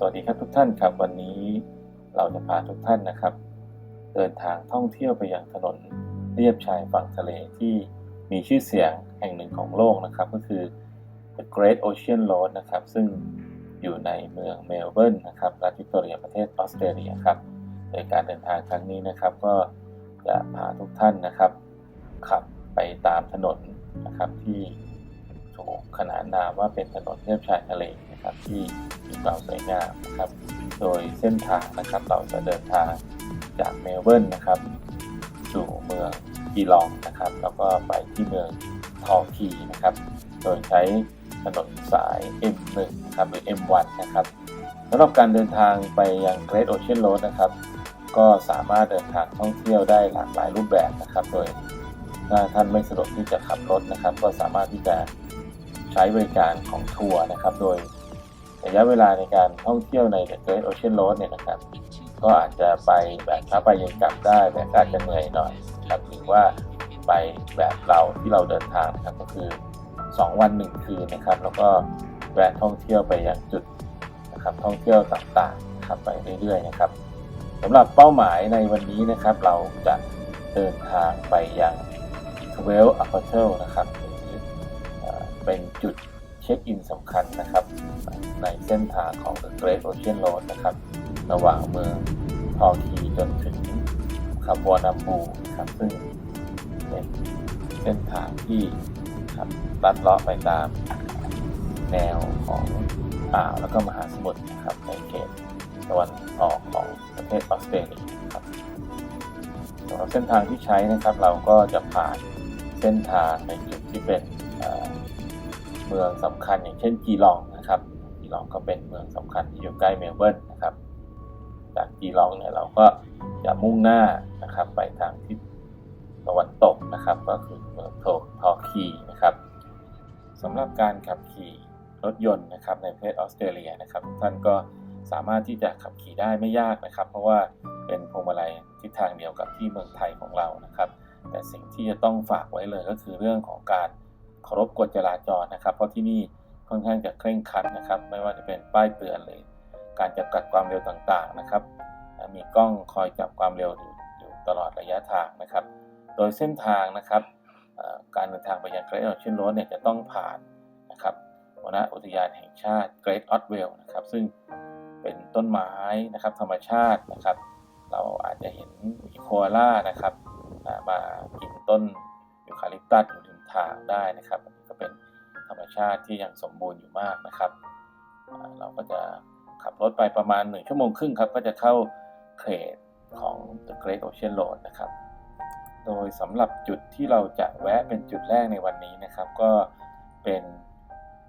สวัสดีครับทุกท่านครับ วันนี้เราจะพาทุกท่านนะครับ เดินทางท่องเที่ยวไปยังถนนเลียบชายฝั่งทะเลที่มีชื่อเสียงแห่งหนึ่งของโลกนะครับ ก็คือ The Great Ocean Road นะครับ ซึ่งอยู่ในเมืองเมลเบิร์นนะครับรัฐวิกตอเรียประเทศออสเตรเลียครับโดยการเดินทางครั้งนี้นะครับ ก็จะพาทุกท่านนะครับขับไปตามถนนนะครับที่ ถูกขนานนามว่าเป็นถนนเลียบชายทะเลนะครับที่มีความสวยงามนะครับโดยเส้นทางนะครับเราจะเดินทางจากเมลเบิร์นนะครับสู่เมืองกีลองนะครับ แล้วก็ไปที่เมืองทอร์คีนะครับ โดยใช้ถนนสาย M1 นะครับหรือ M1 นะครับสำหรับการเดินทางไปยัง Great Ocean Road นะครับ ก็สามารถเดินทางท่องเที่ยวได้หลากหลายรูปแบบนะครับ โดยถ้าท่านไม่สะดวกที่จะขับรถนะครับ ก็สามารถที่จะ ใช้บริการของทัวร์นะครับ โดยระยะเวลาในการท่องเที่ยวใน Great Ocean Road เนี่ยนะครับ ก็อาจจะไปแบบถ้าไปยังกลับได้แต่ก็อาจจะเหนื่อยหน่อยครับหรือว่าไปแบบเราที่เราเดินทางนะครับก็คือ 2 วัน 1 คืนนะครับ แล้วก็แวะท่องเที่ยวไปยังจุดนะครับท่องเที่ยวต่างๆนะครับไปเรื่อยๆนะครับสำหรับเป้าหมายในวันนี้นะครับ เราจะเดินทางไปยัง 12 a p a t e l นะครับ เป็นจุดเช็คอินสำคัญนะครับ ในเส้นทางของ The Great Ocean Road นะครับ ระหว่างเมืองทอคีจนถึงคาบวานาบูนะครับซึ่งเป็นเส้นทางที่ครับลัดเลาะไปตามแนวของอ่าวแล้วก็มหาสมุทรนะครับในเขตตะวันออกของประเทศออสเตรเลียครับสำหรับเส้นทางที่ใช้นะครับเราก็จะผ่านเส้นทางในจุดที่เป็น เมืองสำคัญอย่างเช่นจีลองนะครับจีลองก็เป็นเมืองสำคัญที่อยู่ใกล้เมลเบิร์นนะครับ จากจีลองเนี่ยเราก็จะมุ่งหน้านะครับไปทางทิศตะวันตกนะครับ ก็คือเมืองโททอร์คีนะครับสำหรับการขับขี่รถยนต์นะครับในประเทศออสเตรเลียนะครับท่านก็สามารถที่จะขับขี่ได้ไม่ยากนะครับ เพราะว่าเป็นพวงมาลัยทิศทางเดียวกับที่เมืองไทยของเรานะครับ แต่สิ่งที่จะต้องฝากไว้เลยก็คือเรื่องของการ เคารพกฎจราจรนะครับ เพราะที่นี่ค่อนข้างจะเคร่งครัดนะครับ ไม่ว่าจะเป็นป้ายเตือนเลยการจำกัดความเร็วต่างๆนะครับ มีกล้องคอยจับความเร็วอยู่อยู่ตลอดระยะทางนะครับ โดยเส้นทางนะครับการเดินทางไปยัง Great Ocean Road เนี่ยจะต้องผ่านนะครับวรรณอุทยานแห่งชาติ Great o t w e l l นะครับ ซึ่งเป็นต้นไม้นะครับ ธรรมชาตินะครับ เราอาจจะเห็นมีโคอาล่านะครับมากินต้นยูคาลิปตัสอยู่ริม ทางได้นะครับอันนี้ก็เป็นธรรมชาติที่ยังสมบูรณ์อยู่มากนะครับ เราก็จะขับรถไปประมาณ 1 ชั่วโมงครึ่งครับ ก็จะเข้าเขตของ The Great Ocean Road นะครับ โดยสำหรับจุดที่เราจะแวะเป็นจุดแรกในวันนี้นะครับ ก็เป็น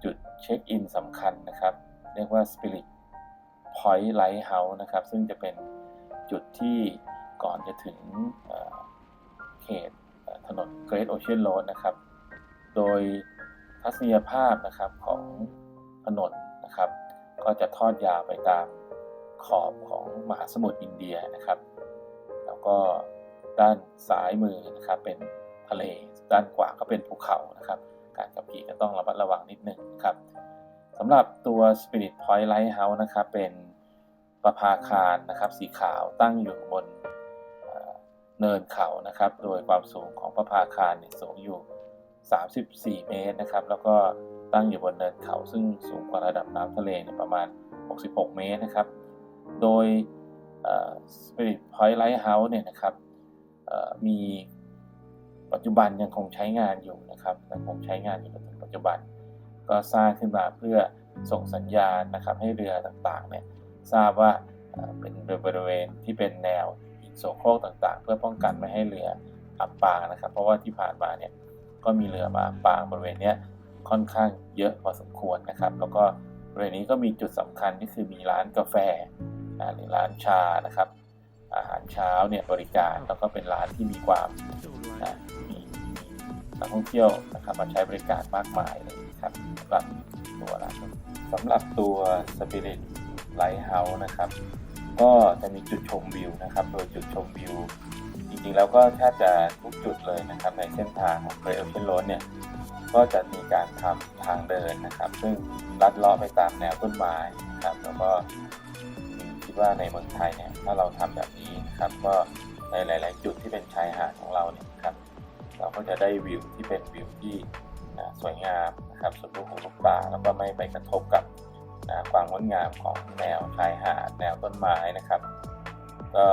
จุดเช็คอินสำคัญนะครับ เรียกว่า Spirit Point Lighthouse นะครับ ซึ่งจะเป็นจุดที่ก่อนจะถึงเขตถนน Great Ocean Road นะครับ โดยทัศนียภาพนะครับของถนนนะครับ ก็จะทอดยาวไปตามขอบของมหาสมุทรอินเดียนะครับ แล้วก็ด้านซ้ายมือนะครับเป็นทะเลด้านขวาก็เป็นภูเขานะครับ การขับขี่ก็ต้องระมัดระวังนิดหนึ่งครับสำหรับตัว Spirit Point Lighthouse นะครับเป็นประภาคารนะครับสีขาวตั้งอยู่บนเอ่อเนินเขานะครับ โดยความสูงของประภาคารเนี่ยสูงอยู่ 34 เมตรนะครับ แล้วก็ตั้งอยู่บนเนินเขาซึ่งสูงกว่าระดับน้ำทะเลเนี่ยประมาณ 66 เมตรนะครับ โดย Spirit Point Lighthouse เนี่ยนะครับมีปัจจุบันยังคงใช้งานอยู่นะครับยังคงใช้งานอยู่จนถึงปัจจุบัน ก็สร้างขึ้นมาเพื่อส่งสัญญาณนะครับให้เรือต่างๆเนี่ยทราบว่าเอ่อเป็นบริเวณที่เป็นแนวหินโสโครกต่างๆ เพื่อป้องกันไม่ให้เรืออับปางนะครับ เพราะว่าที่ผ่านมาเนี่ย ก็มีเรือมาอับปางบริเวณเนี้ยค่อนข้างเยอะพอสมควรนะครับ แล้วก็บริเวณนี้ก็มีจุดสำคัญที่คือมีร้านกาแฟอ่าหรือร้านชานะครับ อาหารเช้าเนี่ยบริการแล้วก็เป็นร้านที่มีความนะมีมีนักท่องเที่ยวนะครับมาใช้บริการมากมายเลยนะครับสำหรับตัวร้านสำหรับตัว Spirit Lighthouse นะครับ ก็จะมีจุดชมวิวนะครับ โดยจุดชมวิวจ ริงๆแล้วก็แทบจะทุกจุดเลยนะครับในเส้นทางของ Great Ocean Road เนี่ยก็จะมีการทำทางเดินนะครับ ซึ่งลัดเลาะไปตามแนวต้นไม้นะครับแล้วก็คิดว่าในเมืองไทยเนี่ยถ้าเราทำแบบนี้นะครับก็ในหลาย ๆ จุดที่เป็นชายหาดของเราเนี่ยครับเราก็จะได้วิวที่เป็นวิวที่สวยงามนะครับสุดลูกหูลูกตาแล้วก็ไม่ไปกระทบกับความงดงามของแนวชายหาดแนวต้นไม้นะครับ ก็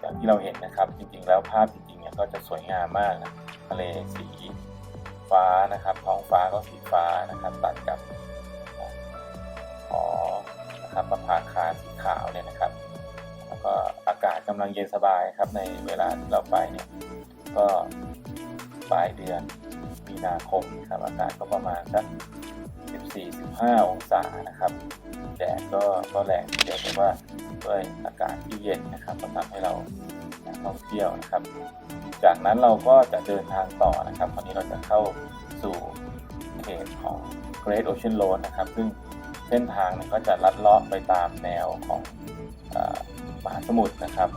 อย่างที่เราเห็นนะครับ จริงๆ แล้วภาพจริงๆเนี่ยก็จะสวยงามมากนะทะเลสีฟ้านะครับ ท้องฟ้าก็สีฟ้านะครับ ตัดกับหอนะครับประภาคารสีขาวเนี่ยนะครับ แล้วก็อากาศกำลังเย็นสบายครับในเวลาที่เราไปเนี่ยก็ปลายเดือน มีนาคมครับอากาศก็ประมาณสัก14-15 องศานะครับแดดก็ก็แรงทีเดียวแต่ว่าด้วยอากาศที่เย็นนะครับก็ทำให้เราท่องเที่ยวนะครับ จากนั้นเราก็จะเดินทางต่อนะครับวันนี้เราจะเข้าสู่เขตของ Great Ocean Road นะครับ ซึ่งเส้นทางเนี่ยก็จะลัดเลาะไปตามแนวของอมหาสมุทรนะครับ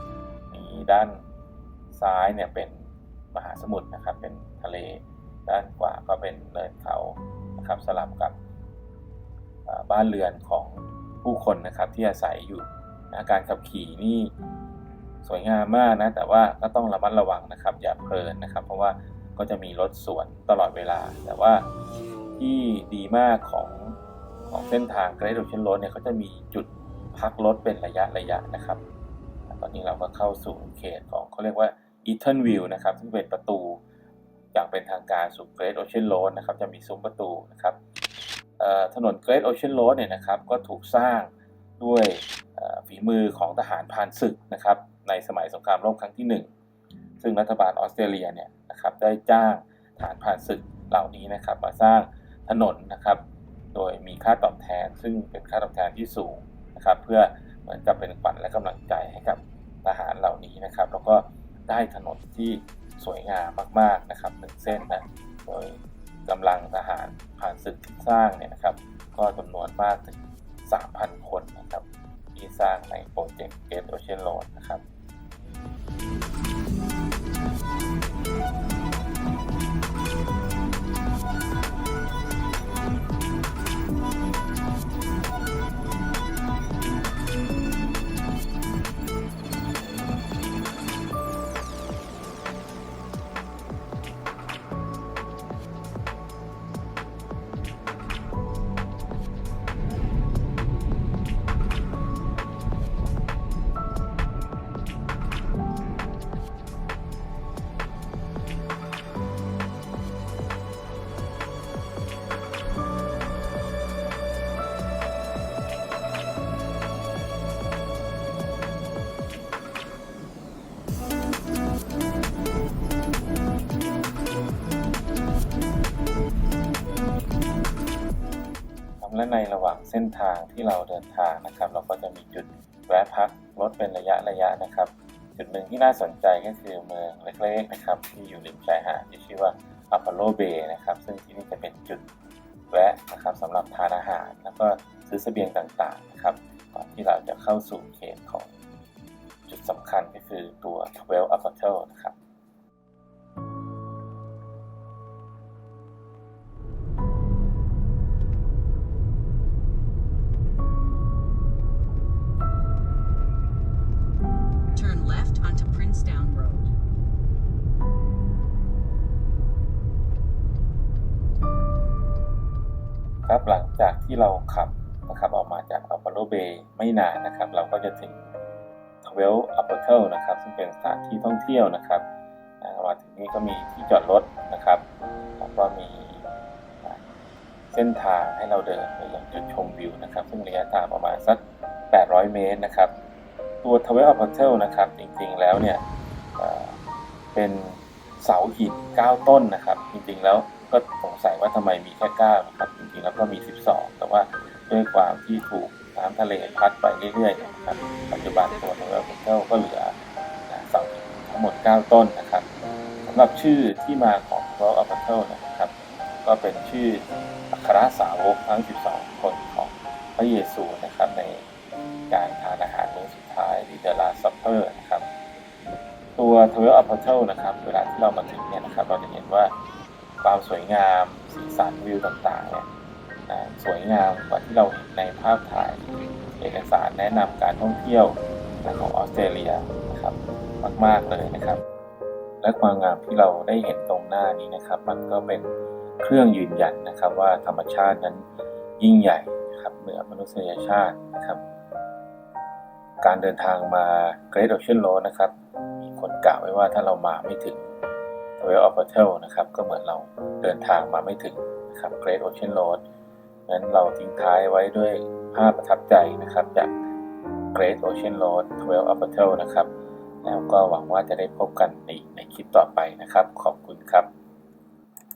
มีด้านซ้ายเนี่ยเป็นมหาสมุทรนะครับ เป็นทะเล ด้านขวาก็เป็นเนินเขานะครับสลับกับบ้านเรือนของผู้คนนะครับที่อาศัยอยู่นะการขับขี่นี่สวยงามมากนะแต่ว่าก็ต้องระมัดระวังนะครับ อย่าเพลินนะครับ เพราะว่าก็จะมีรถสวนตลอดเวลา แต่ว่าที่ดีมากของของเส้นทาง Great Ocean Road เนี่ยเขาจะมีจุดพักรถเป็นระยะระยะนะครับ ตอนนี้เราก็เข้าสู่เขตของเขาเรียกว่า Eaton View นะครับ ซึ่งเป็นประตู อย่างเป็นทางการสู่ Great Ocean Road นะครับจะมีซุ้มประตูนะครับถนน Great Ocean Road เนี่ยนะครับก็ถูกสร้างด้วยฝีมือของทหารพรานศึกนะครับในสมัยสงครามโลกครั้งที่ 1 ซึ่งรัฐบาลออสเตรเลียเนี่ยนะครับได้จ้างทหารพรานศึกเหล่านี้นะครับมาสร้างถนนนะครับโดยมีค่าตอบแทน ซึ่งเป็นค่าตอบแทนที่สูงนะครับเพื่อเหมือนกับเป็นขวัญและกำลังใจให้กับทหารเหล่านี้นะครับ แล้วก็ได้ถนนที่ สวยงามมากๆนะครับหนึ่งเส้นนะโดยกำลังทหารผ่านศึกที่สร้างเนี่ยนะครับ ก็จำนวนมากถึง 3,000 คนนะครับที่สร้างในโปรเจกต์เกตโอเชียนโรดนะครับ เส้นทางที่เราเดินทางนะครับ เราก็จะมีจุดแวะพักรถเป็นระยะระยะนะครับ จุดหนึ่งที่น่าสนใจก็คือเมืองเล็กๆนะครับ ที่อยู่ริมชายหาดที่ชื่อว่าอัปโลเบย์นะครับ ซึ่งที่นี่จะเป็นจุดแวะนะครับสำหรับทานอาหาร แล้วก็ซื้อเสบียงต่างๆนะครับก่อนที่เราจะเข้าสู่เขตของจุดสำคัญก็คือตัว12 Upper t e l นะครับ มาจากอัปโลเบย์ไม่นานนะครับ เราก็จะถึง12 Upper t e l นะครับ ซึ่งเป็นสถานที่ท่องเที่ยวนะครับมาถึงนี่ก็มีที่จอดรถนะครับ แล้วก็มีเส้นทางให้เราเดินไปยังจุดชมวิวนะครับ ซึ่งระยะทางประมาณสัก 800 เมตรนะครับ ตัว12 Upper t e l นะครับ จริงๆแล้วเนี่ยเป็นเสาหิน 9 ต้นนะครับ จริงๆแล้วก็สงสัยว่าทำไมมีแค่ 9 นะครับ จริงๆแล้วก็มี 12 แต่ว่าด้วยความที่ถูก น้ำทะเลพัดไปเรื่อยๆนะครับ ปัจจุบันตัว12 Upper t e l ก็เหลือเสาหินทั้งหมด 9 ต้นนะครับสำหรับชื่อที่มาของ12 Upper t e l นะครับ ก็เป็นชื่ออัครสาวกทั้ง 12 คนของพระเยซูนะครับในการทานอาหารมื้อสุดท้ายหรือ The Last Supper นะครับตัว12 Apostles นะครับเวลาที่เรามาถึงเนี่ยนะครับเราจะเห็นว่าความสวยงามสีสันวิวต่างๆเนี่ย สวยงามกว่าที่เราเห็นในภาพถ่าย เอกสารแนะนำการท่องเที่ยวของออสเตรเลียนะครับมาก ๆ เลยนะครับ และความงามที่เราได้เห็นตรงหน้านี้นะครับ มันก็เป็นเครื่องยืนยันนะครับว่าธรรมชาตินั้นยิ่งใหญ่นะครับเหนือมนุษยชาตินะครับ การเดินทางมา Great Ocean Road นะครับ มีคนกล่าวไว้ว่าถ้าเรามาไม่ถึง t w e l of Hotel นะครับก็เหมือนเราเดินทางมาไม่ถึงนะครับ Great Ocean Road งั้นเราทิ้งท้ายไว้ด้วยภาพประทับใจนะครับ จาก Great Ocean Road 12 a p o t e l นะครับ แล้วก็หวังว่าจะได้พบกันในในคลิปต่อไปนะครับ ขอบคุณครับ